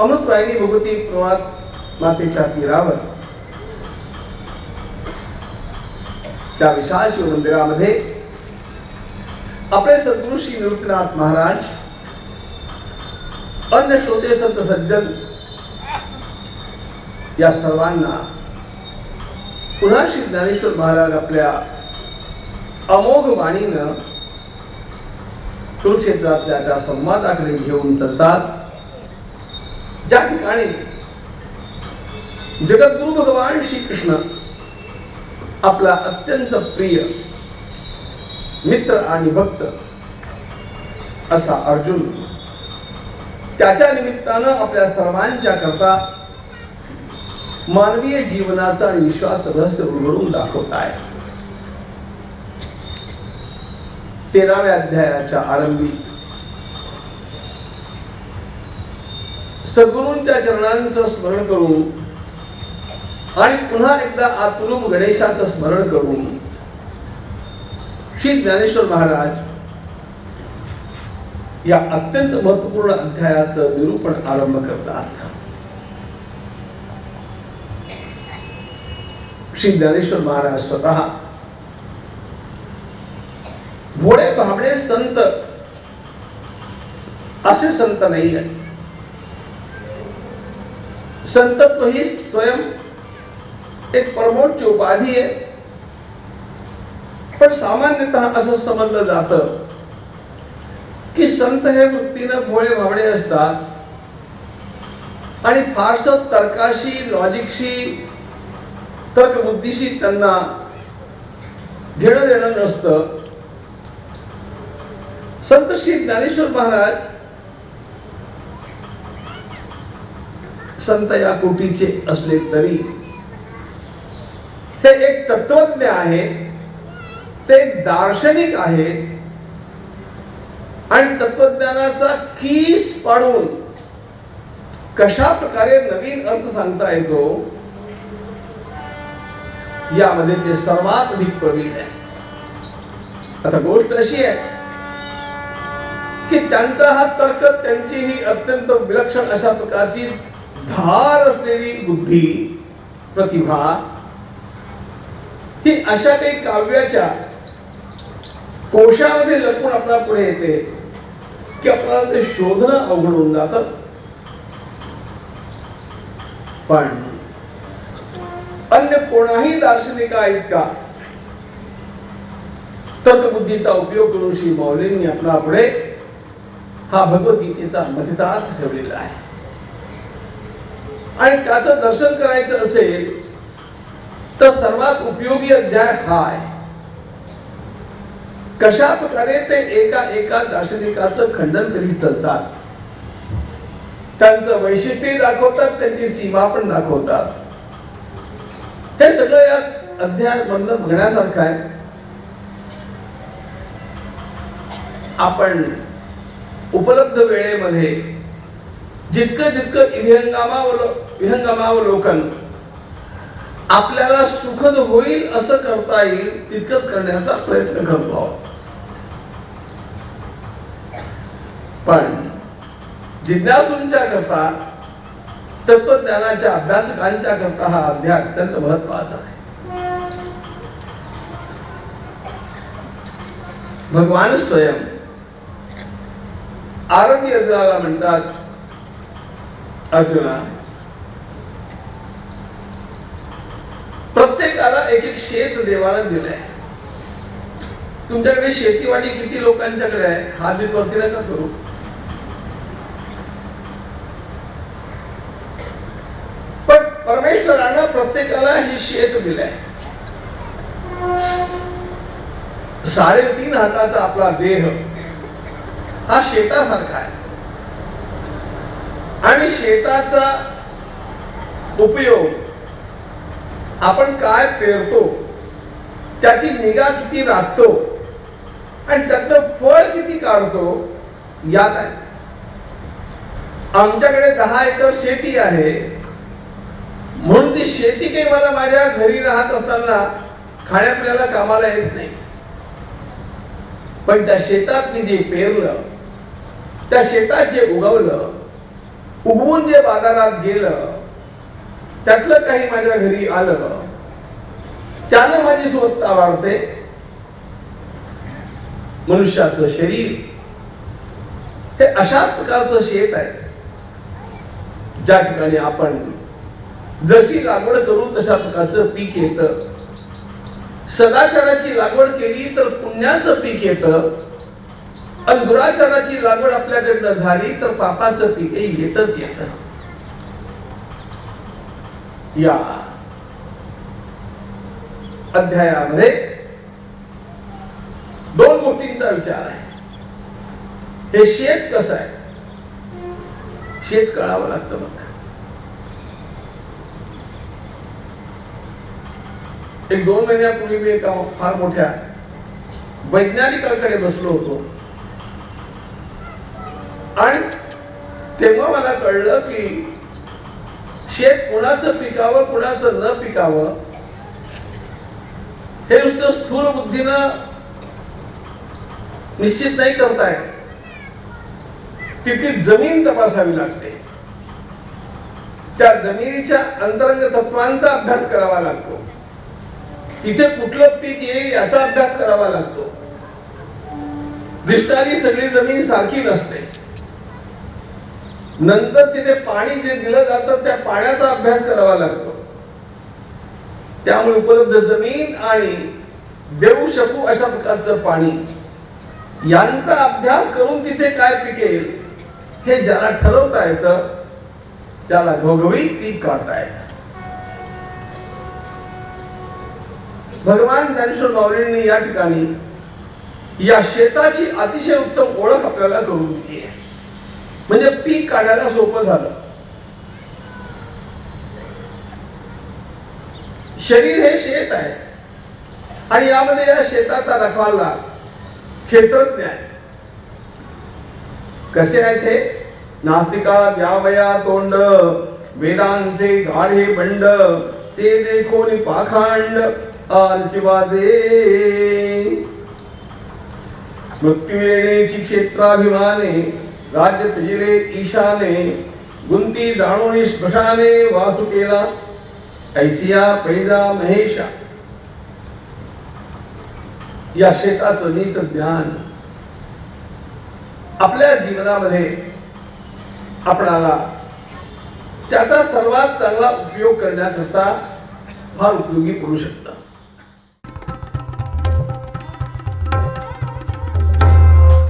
अमृतवाहिनी भगवती प्रवात मातेच्या तीरावर. त्या विशाल शिव मंदिरामध्ये आपले सद्गुरु श्री निवृत्तीनाथ महाराज अन्य श्रोते संत सज्जन या सर्वांना पुन्हा श्री ज्ञानेश्वर महाराज आपल्या अमोघ वाणीनं कुरुक्षेत्रातल्या त्या संवादाकडे घेऊन चालतात. ज्या ठिकाणी जगद्गुरु भगवान श्रीकृष्ण आपला अत्यंत प्रिय मित्र आणि भक्त असा अर्जुन त्याच्या निमित्तानं आपल्या सर्वांच्या करता मानवीय जीवनाचा आणि विश्वास रहस्य उघडून दाखवत आहे. तेराव्या अध्यायाच्या आरंभी सद्गुरूंच्या चरणांचं स्मरण करून आणि पुन्हा एकदा आतुरूप गणेशाचं स्मरण करून श्री ज्ञानेश्वर महाराज या अत्यंत महत्त्वपूर्ण अध्यायाचं निरूपण आरंभ करतात. श्री ज्ञानेश्वर महाराज स्वतः भोळे भाबडे संत असे संत नाही आहे संतत्व ही स्वयं एक परमोच्च उपाधी आहे. पण सामान्यतः असं समजलं जात की संत हे वृत्तीनं भोळे भावडे असतात आणि फारस तर्काशी लॉजिकशी तर्कबुद्धीशी त्यांना घेणं देणं नसतं. संत श्री ज्ञानेश्वर महाराज संत या कोटीचे असले तरी ते एक तत्वज्ञ आहेत ते दार्शनिक आहेत आणि तत्वज्ञानाचा कीस पाडून कशा प्रकारे नवीन अर्थ सांगता येतो यामध्ये ते सर्वात अधिक प्रवीण आहे. आता गोष्ट अशी आहे की त्यांचा हा तर्क त्यांची ही अत्यंत विलक्षण अशा प्रकारची धार असलेली बुद्धी प्रतिभा ही अशा काही काव्याच्या कोशामध्ये लपून आपल्या पुढे येते की आपल्याला ते शोधणं अवघड होऊन जात. पण अन्य कोणाही दार्शनिका इतका तर्कबुद्धीचा उपयोग करून श्री मौलींनी आपला पुढे हा भगवद्गीतेचा मथितार्थ ठेवलेला आहे. आणि त्याचं दर्शन करायचं असेल तर सर्वात उपयोगी अध्याय हा आहे. कशा प्रकारे ते एका एका दार्शनिकाचं खंडन करीत चालतात. त्यांचं वैशिष्ट्य दाखवतात त्यांची सीमा पण दाखवतात. हे सगळं या अध्यायामधनं बघण्यासारखं आहे. आपण उपलब्ध वेळेमध्ये जितकं जितकं विहंगामावलो विहंगामावलोकन आपल्याला सुखद होईल असं करता येईल तितकंच करण्याचा प्रयत्न करतो. पण जिज्ञासूंच्या करता तत्वज्ञानाच्या अभ्यासकांच्या करता हा अध्याय अत्यंत महत्त्वाचा आहे. भगवान स्वयं आरोग्य म्हणतात अर्जुना प्रत्येकाला एक एक शेत देवाला दिलंय. तुमच्याकडे शेतीवाडी किती लोकांच्याकडे आहे? हा मी वरती नका करू. पण परमेश्वरानं प्रत्येकाला ही शेत दिलाय. साडेतीन हाताचा आपला देह हा शेतासारखा आहे. आणि शेताचा उपयोग आपण काय पेरतो त्याची निगा किती राखतो आणि त्यातलं फळ किती काढतो यात आहे. आमच्याकडे दहा एकर शेती आहे. म्हणून ती शेती काही मला माझ्या घरी राहत असताना खाण्यापिण्याला कामाला येत नाही. पण त्या शेतात मी जे पेरलं त्या शेतात जे उगवलं उगवून जे बाजारात गेलं त्यातलं काही माझ्या घरी आलं. त्यानं माझी सुवत्ता वाढते. मनुष्याचं शरीर हे अशाच प्रकारचं शेत आहे. ज्या ठिकाणी आपण जशी लागवड करू तशा प्रकारचं पीक येत. सदाचाराची लागवड केली तर पुण्याचं पीक येतं. आणि दुराचाराची लागवड आपल्याकडनं झाली तर पापाचं पिके येतच येत या अध्यायामध्ये दोन गोष्टींचा विचार आहे. हे शेत कसं आहे? शेत कळावं लागतं बघ. एक दोन महिन्यापूर्वी मी एका फार मोठ्या वैज्ञानिकाकडे बसलो होतो. आणि तेव्हा मला कळलं की शेत कुणाचं पिकावं कुणाचं न पिकावं हे नुसतं स्थूल बुद्धीनं निश्चित नाही करताय तिथली जमीन तपासावी लागते. त्या जमिनीच्या अंतरंग तत्वांचा अभ्यास करावा लागतो. तिथे कुठलं पीक येईल याचा अभ्यास करावा लागतो. दिसणारी सगळी जमीन सारखी नसते. नंतर तिथे पाणी जे दिलं जातं त्या पाण्याचा अभ्यास करावा लागतो. त्यामुळे उपलब्ध जमीन आणि देऊ शकू अशा प्रकारचं पाणी. यांचा अभ्यास करून तिथे काय पिकेल हे ज्याला ठरवता येतं त्याला घोघवी पीक काढता येत. भगवान ज्ञानेश्वर माऊलींनी या ठिकाणी या शेताची अतिशय उत्तम ओळख आपल्याला करून दिली आहे. म्हणजे पीक काढायला सोपं झालं. शरीर हे शेत आहे. आणि यामध्ये या शेताचा रखवाला क्षेत्रज्ञ आहे. कसे आहे ते नास्तिका द्यावया तोंड वेदांचे गाढे बंड ते देखोनी पाखांड आलचिवाजे मृत्यू येण्याची क्षेत्राभिमाने राज्य तिजिले ईशाने गुंती जाणून स्मशाने वासू केला ऐसिया पैजा महेशा. या शेताचं नीत ज्ञान आपल्या जीवनामध्ये आपणाला त्याचा सर्वात चांगला उपयोग करण्याकरता फार उपयोगी पडू शकतात